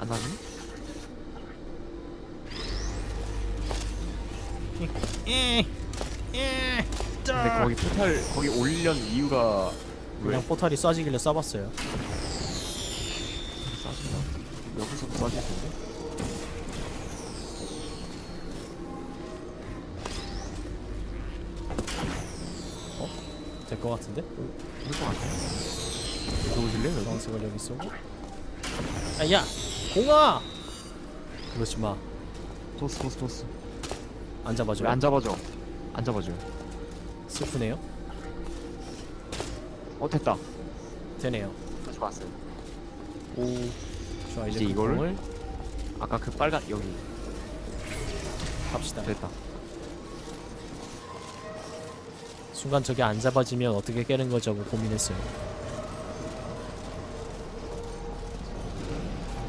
안 하니? 에, 에, 근데 거기 포탈 거기 올리려는 이유가 왜? 그냥 포탈이 쏴지길래 쏴봤어요. 싸진다. 여기서도 싸질 텐데. 될 것 같은데? 될것 같아. 들어오실래요 여기? 주황색을 여기 쏘고. 아, 야, 공아. 그러지 마. 토스 토스 토스. 안 잡아줘. 왜안 잡아줘? 안 잡아줘요. 슬프네요. 어 됐다. 되네요. 좋았어요. 오. 좋아 이제, 이제 그 이거를? 공을 아까 그 빨간 여기 갑시다. 됐다. 순간 저게 안 잡아지면 어떻게 깨는 거지 하고 고민했어요.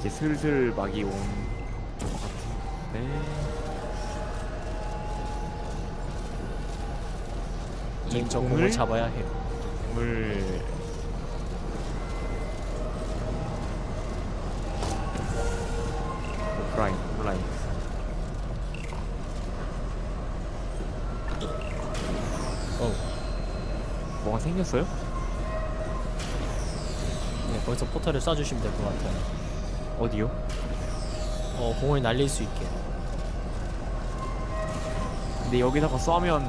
이제 슬슬 막이 온것 같은데. 저저 공을 잡아야 해요. 공을 오프라인 온라인 어. 뭐가 생겼어요? 네, 거기서 포털을 쏴주시면 될 것 같아요. 어디요? 어, 공을 날릴 수 있게. 근데 여기다가 쏘면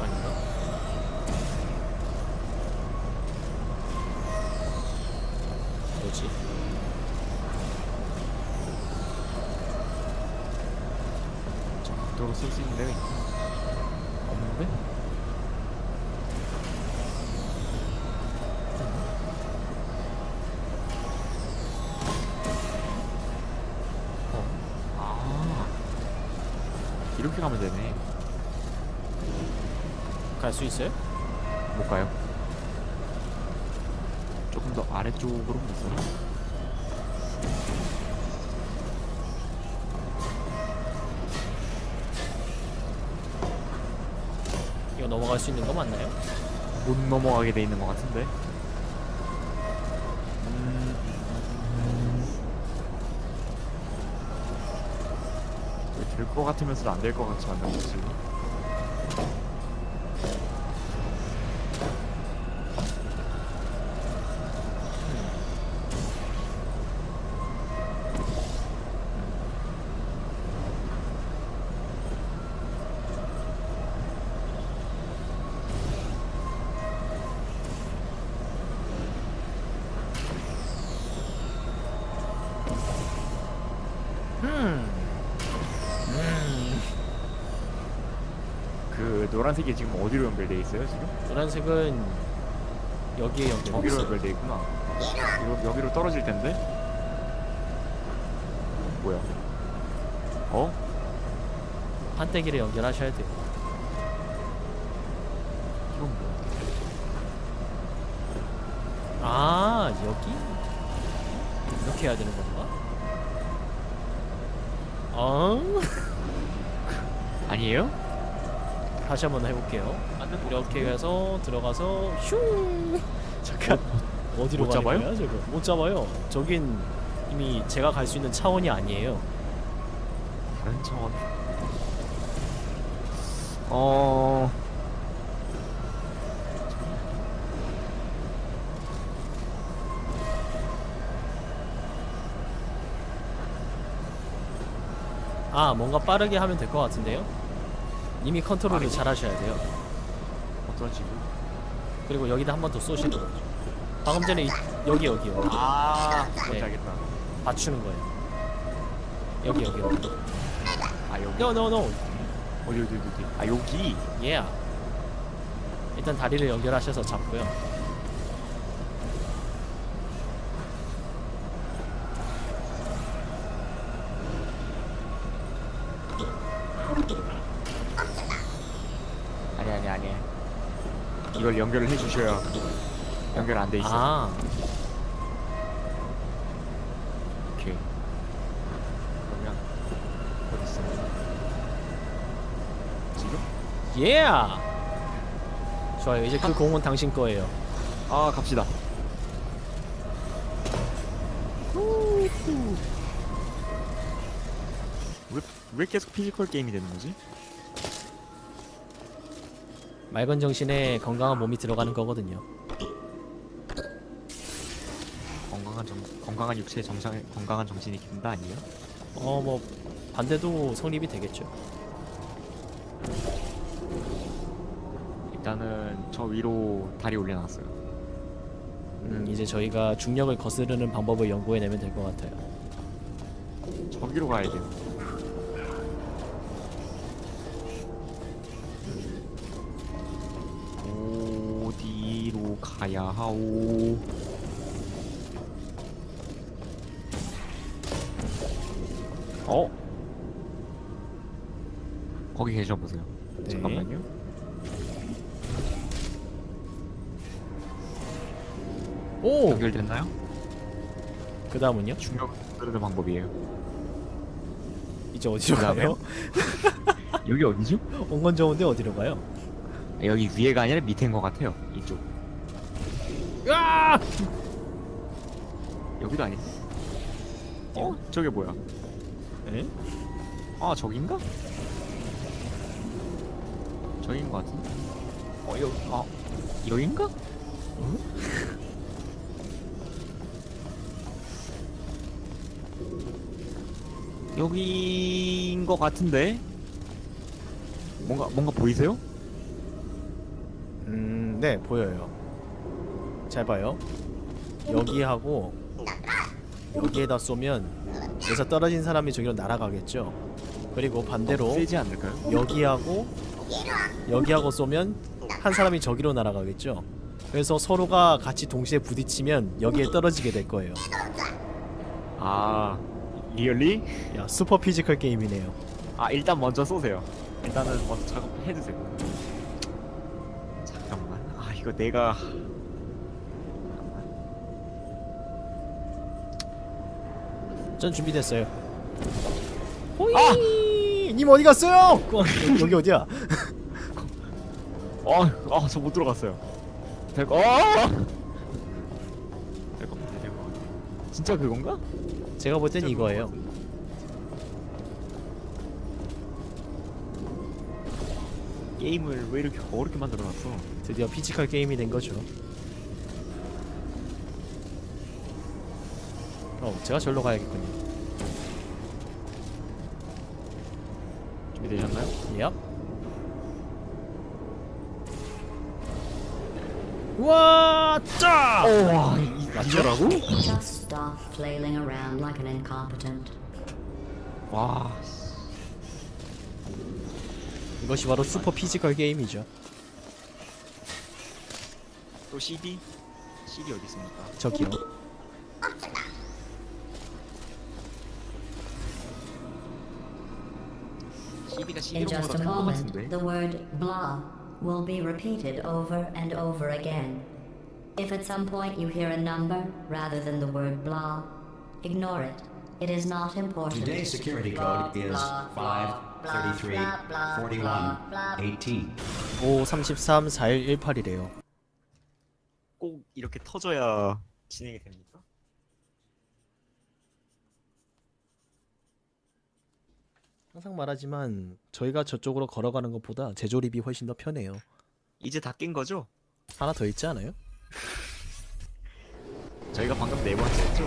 아닌가? 뭐지? 저 각도로 쏠수 있는 데가 있나? 없는데? 가면 되네 갈 수 있어요? 못 가요 조금 더 아래쪽으로 못 써나? 이거 넘어갈 수 있는 거 맞나요? 못 넘어가게 돼 있는 것 같은데 될 것 같으면서도 안 될 것 같지 거지 음. 음. 노란색이 지금 어디로 연결돼 있어요 지금? 노란색은 여기에 연결. 저기로 연결돼 있구나 여기로, 여기로 떨어질 텐데 뭐야 어? 판때기를 연결하셔야 돼요. 이건 뭐야 아 여기 이렇게 해야 되는 건가? 어? 아니에요? 다시 한번 해볼게요. 이렇게 해서 들어가서 슝. 잠깐 어 디로 못 가는 잡아요? 거야 저거? 못 잡아요. 저긴 이미 제가 갈 수 있는 차원이 아니에요. 다른 차원 어... 아 뭔가 빠르게 하면 될 것 같은데요? 이미 컨트롤을? 잘 하셔야 돼요. 어떤 식으로? 그리고 여기다 한 번 더 쏘시는 거죠. 방금 전에 이, 여기 여기 여기 아 뭔지 네. 알겠다 맞추는 거예요. 여기 여기 여기. 아 여기 No no no. 어디 어디 어디 어디 아 여기 Yeah. 일단 다리를 연결하셔서 잡고요. 아니 아니 아니 이걸 연결을 해주셔야 연결 안 돼 있어 아 오케이 그러면 어디 있어 지금? Yeah. 좋아요. 이제 그 공은 당신 거예요. 아 갑시다 왜, 왜 계속 피지컬 게임이 되는 거지? 맑은 정신에 건강한 몸이 들어가는 거거든요. 건강한 정, 건강한 육체에 정상, 건강한 정신이 기른다 아니에요? 어 뭐 반대도 성립이 되겠죠. 일단은 저 위로 다리 올려놨어요. 음, 이제 저희가 중력을 거스르는 방법을 연구해내면 될 것 같아요. 저기로 가야 돼요. 어디로 가야 하오? 어? 거기 계셔 보세요. 네. 잠깐만요. 오! 연결됐나요? 그 다음은요? 중력 흐르는 방법이에요. 이제 어디로 그다음에요? 가요? 여기 어디죠? 온건 좋은데 어디로 가요? 여기 위에가 아니라 밑에인 것 같아요. 이쪽. 으아! 여기도 아닌데? 어? 저게 뭐야? 에? 아 저긴가? 저긴 것 같은데? 어 여기 아 여긴가? 여기인 것 같은데? 뭔가 뭔가 보이세요? 음, 네, 보여요. 잘 봐요. 여기 하고 여기에다 쏘면 여기서 떨어진 사람이 저기로 날아가겠죠. 그리고 반대로 세지 않을까요? 여기하고 여기하고 쏘면 한 사람이 저기로 날아가겠죠. 그래서 서로가 같이 동시에 부딪히면 여기에 떨어지게 될 거예요. 아 리얼리? 야, 슈퍼 피지컬 게임이네요. 아 일단 먼저 쏘세요. 일단은 먼저 작업해주세요. 잠깐만. 아 이거 내가 전 준비됐어요. 호이! 님 어디 갔어요? 어, 여기, 어디야? 아 아 저 못 들어갔어요. 될거 어! 될것 같아 될것 같아. 진짜 그건가? 제가 볼 땐 이거예요. 게임을 왜 이렇게 어렵게 만들어놨어? 드디어 피지컬 게임이 된 거죠. 어, 제가 절로 가야겠군요. 준비되셨나요? 얍. 우와, 짜! 와 맞죠라고? Just stop flailing around like an incompetent. 와 이것이 바로 슈퍼 피지컬 게임이죠. 또 CD? CD 어디 있습니까? 저기요. In CD로 just 보다 a 큰것 moment, 같은데? the word blah will be repeated over and over again. If at some point you hear a number rather than the word blah, ignore it. It is not important. Today's security Blah, code is blah, blah, 5, blah, 33, blah, blah, 41, blah, blah. 18. 5, 33, 41, 18이래요. 꼭 이렇게 터져야 진행이 됩니까? 항상 말하지만 저희가 저쪽으로 걸어가는 것보다 제조립이 훨씬 더 편해요. 이제 다 깬 거죠? 하나 더 있지 않아요? 저희가 방금 네 번째였죠?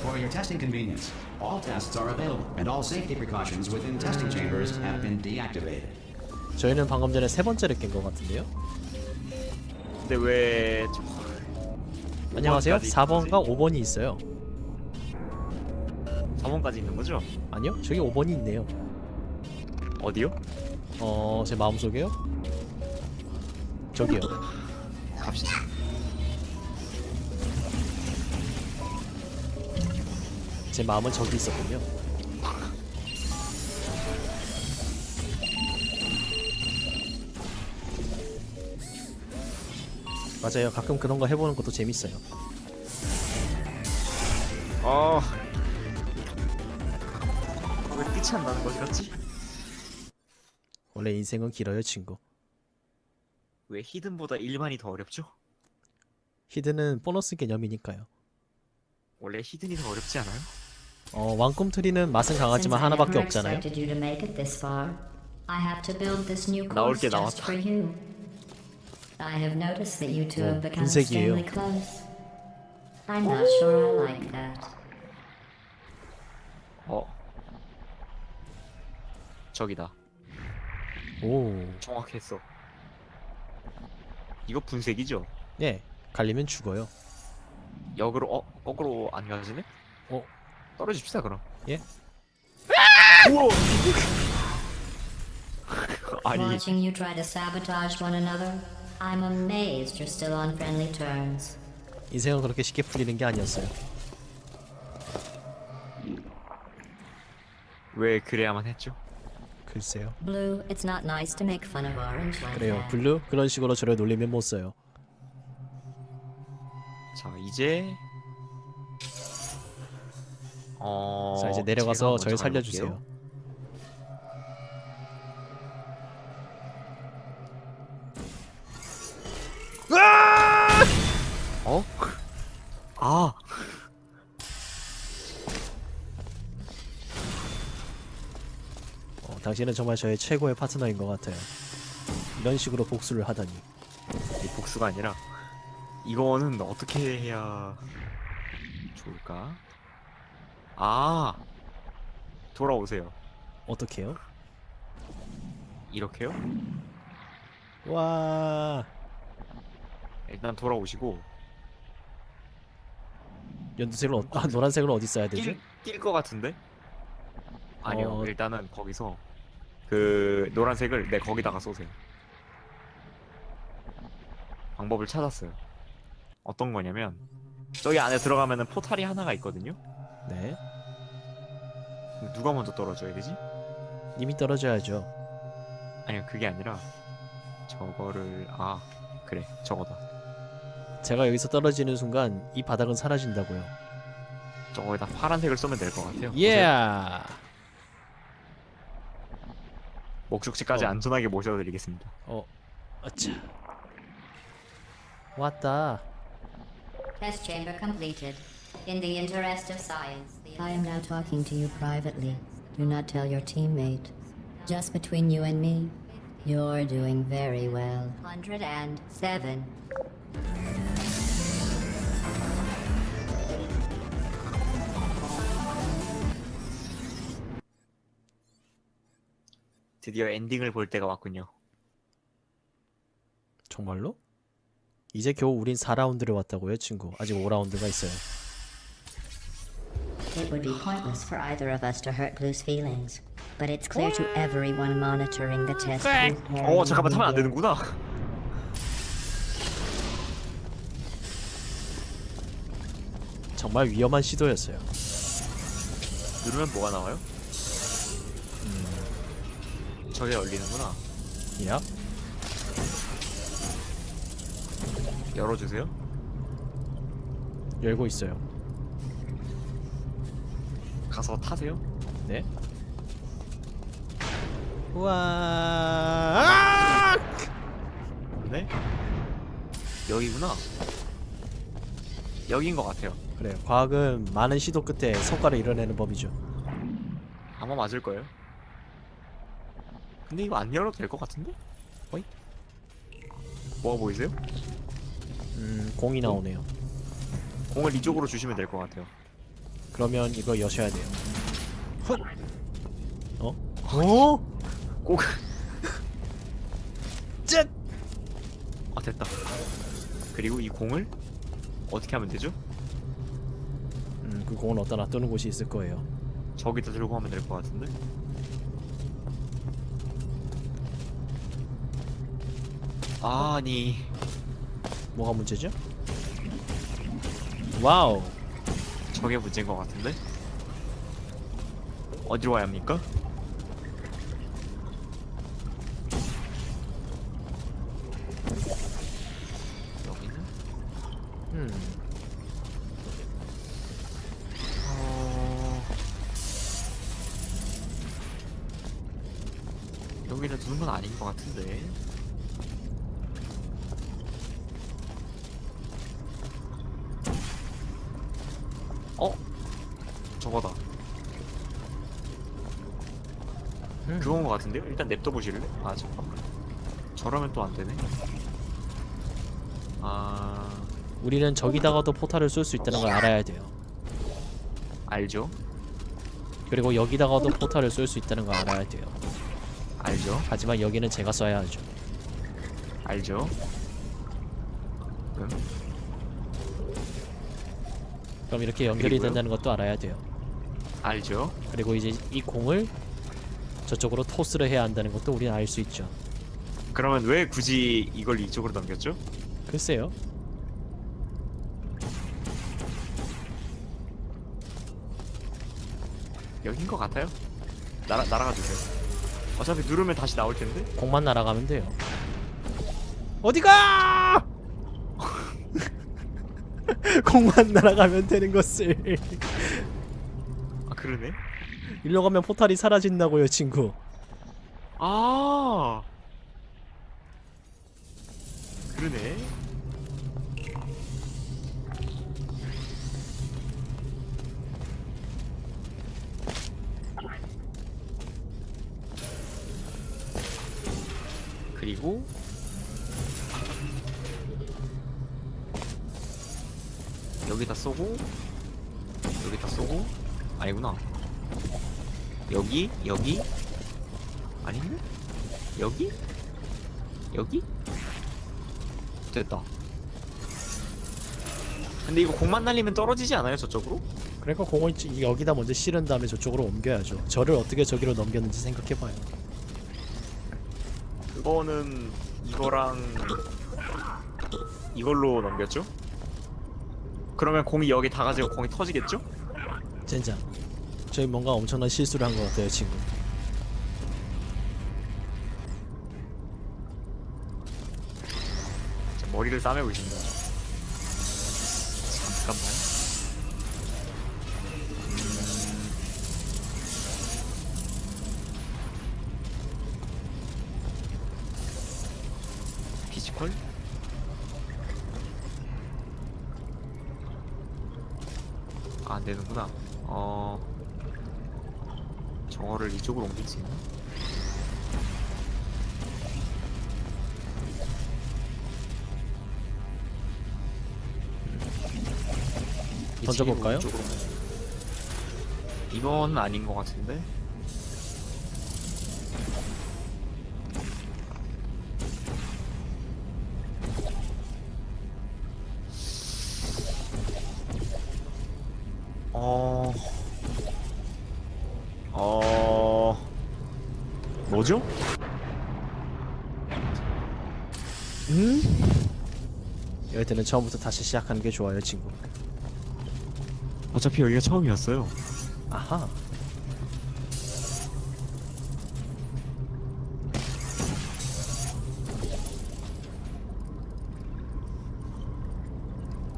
For your testing convenience, all tests are available and all safety precautions within testing chambers have been deactivated. 저희는 방금 전에 세 번째를 깬 것 같은데요. 근데 왜 저... 안녕하세요. 5번까지 4번과 5번이 있어요. 4번까지 있는 거죠? 아니요, 저기 5번이 있네요. 어디요? 어, 제 마음속에요? 저기요. 갑시다. 제 마음은 저기 있었군요. 맞아요. 가끔 그런 거 해보는 것도 재밌어요. 아... 왜 끝이 안 나는 거지 같지? 원래 인생은 길어요, 친구. 왜 히든보다 일반이 더 어렵죠? 히드는 보너스 개념이니까요. 원래 히든이 더 어렵지 않아요? 어 왕꿈트리는 맛은 강하지만 하나밖에 없잖아요. 나올 게 나왔다. for you. I have noticed that you two 어, have become 분색이에요. extremely close. I'm not sure I like that. 어. 저기다. 오, 정확했어. 이거 분색이죠? 예, 갈리면 죽어요. 역으로 어 거꾸로 안 가지네? 어, 떨어집시다 그럼. 예? 우와! 아니 Watching you try to sabotage one another, I'm amazed you're still on friendly terms. 인생은 그렇게 쉽게 풀리는 게 아니었어요. 왜 그래야만 했죠? 글쎄요. Blue, it's not nice to make fun of Orange like 그래요. that. 블루 그런 식으로 저를 놀리면 못 써요. 자 이제 어 자 이제 내려가서 먼저 저를 가볼게요. 살려주세요. 당신은 정말 저의 최고의 파트너인 것 같아요. 이런 식으로 복수를 하다니. 이 복수가 아니라 이거는 어떻게 해야 좋을까? 아 돌아오세요. 어떻게요? 이렇게요? 와 일단 돌아오시고 연두색을 어, 아, 노란색을 어디 써야 되지? 낄 것 같은데? 아니요 어. 일단은 거기서 그 노란색을 네 거기다가 쏘세요 방법을 찾았어요 어떤 거냐면 저기 안에 들어가면은 포탈이 하나가 있거든요 네. 근데 누가 먼저 떨어져야 되지? 이미 떨어져야죠. 아니요 그게 아니라 저거를 아 그래 저거다 제가 여기서 떨어지는 순간 이 바닥은 사라진다고요. 저거에다 파란색을 쏘면 될 것 같아요 예. 보세요. 목적지까지 어. 안전하게 모셔드리겠습니다 어, 아차. 왔다. Test chamber completed. In the interest of science, I am now talking to you privately. Do not tell your teammate. Just between you and me, you're doing very well. 107. 드디어 엔딩을 볼 때가 왔군요 정말로? 이제 겨우 우린 4라운드를 왔다고요, 친구. 아직 5라운드가 있어요. It would be pointless for either of us to hurt Blue's feelings. But it's clear to everyone monitoring the test. Blue's 어 잠깐만 타면 안 되는구나 정말 위험한 시도였어요. 누르면 뭐가 나와요? 음, 저게 열리는구나. 야, 열어주세요. 열고 있어요. 가서 타세요. 네. 우와! 네. 여기구나. 여긴 것 같아요. 그래요. 과학은 많은 시도 끝에 성과를 이뤄내는 법이죠. 아마 맞을 거예요. 근데 이거 안 열어도 될 것 같은데? 어이? 뭐가 보이세요? 음, 공이 나오네요. 공을 이쪽으로 주시면 될 것 같아요. 그러면 이거 여셔야 돼요. 헛! 어? 어? 꼭. 짠! 아 됐다. 그리고 이 공을 어떻게 하면 되죠? 음, 그 공은 어디다 놔두는 곳이 있을 거예요. 저기다 들고 하면 될 것 같은데? 아니 뭐가 문제죠? 와우. 저게 문제인 것 같은데? 어디로 와야 합니까? 저거다. 음. 그건 거 같은데요? 일단 냅둬 보실래? 아 잠깐만. 저러면 또 안 되네. 아 우리는 저기다가도 포탈을 쏠 수 있다는 걸 알아야 돼요. 알죠? 그리고 여기다가도 포탈을 쏠 수 있다는 걸 알아야 돼요. 알죠? 하지만 여기는 제가 쏴야 하죠. 알죠? 응? 그럼 이렇게 연결이 그리고요? 된다는 것도 알아야 돼요. 알죠? 그리고 이제 이 공을 저쪽으로 토스를 해야 한다는 것도 우리는 알 수 있죠. 그러면 왜 굳이 이걸 이쪽으로 넘겼죠? 글쎄요. 여긴 것 같아요. 날아 날아가 주세요. 어차피 누르면 다시 나올 텐데. 공만 날아가면 돼요. 어디가? 공만 날아가면 되는 것을 아 그러네. 일로 가면 포탈이 사라진다고요, 친구. 아 그러네. 쏘고 여기다 쏘고 아니구나 여기 여기 아닌데? 여기? 여기? 됐다. 근데 이거 공만 날리면 떨어지지 않아요 저쪽으로? 그러니까 공을 찌- 여기다 먼저 실은 다음에 저쪽으로 옮겨야죠. 저를 어떻게 저기로 넘겼는지 생각해봐요. 그거는 이거랑 이걸로 넘겼죠? 그러면 공이 여기 다 가지고 공이 터지겠죠? 젠장. 저희 뭔가 엄청난 실수를 한 것 같아요, 친구. 자, 머리를 싸매고 있습니다. 잠깐만. 음... 피지컬? 아, 안 되는구나. 어. 정어를 이쪽으로 옮길 수 있나? 던져볼까요? 이쪽으로. 이건 아닌 것 같은데. 뭐죠? 음? 이럴 때는 처음부터 다시 시작하는 게 좋아요, 친구. 어차피 여기가 처음이었어요. 아하.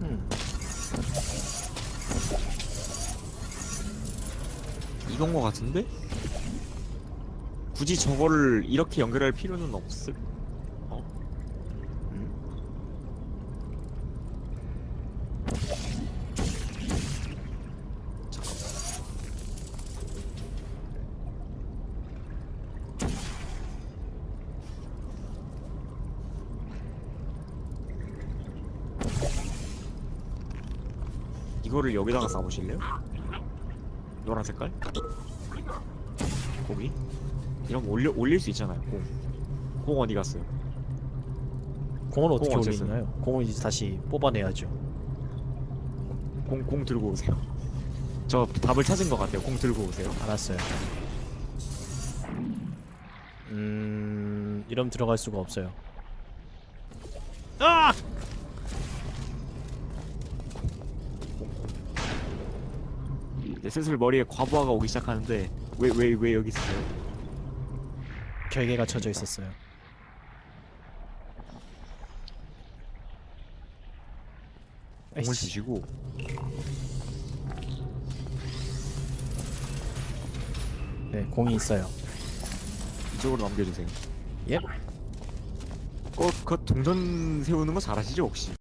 음, 이건 것 같은데? 굳이 저거를 이렇게 연결할 필요는 없을? 어? 음? 이거를 여기다가 쏴보실래요? 노란 색깔? 고기? 이런 거 올려 올릴 수 있잖아요. 공. 공 어디 갔어요? 공은 어떻게 공 어쨌어요? 올리나요? 공은 이제 다시 뽑아내야죠. 공 공 들고 오세요. 저 답을 찾은 것 같아요. 공 들고 오세요. 알았어요. 음, 이러면 들어갈 수가 없어요. 아! 이제 슬슬 머리에 과부하가 오기 시작하는데 왜 왜 왜 여기 있어요? 결계가 쳐져 있었어요. 공을. 주시고 네, 공이 있어요. 이쪽으로 넘겨주세요. 예? 어, 그 동전 세우는 거 잘하시죠 혹시?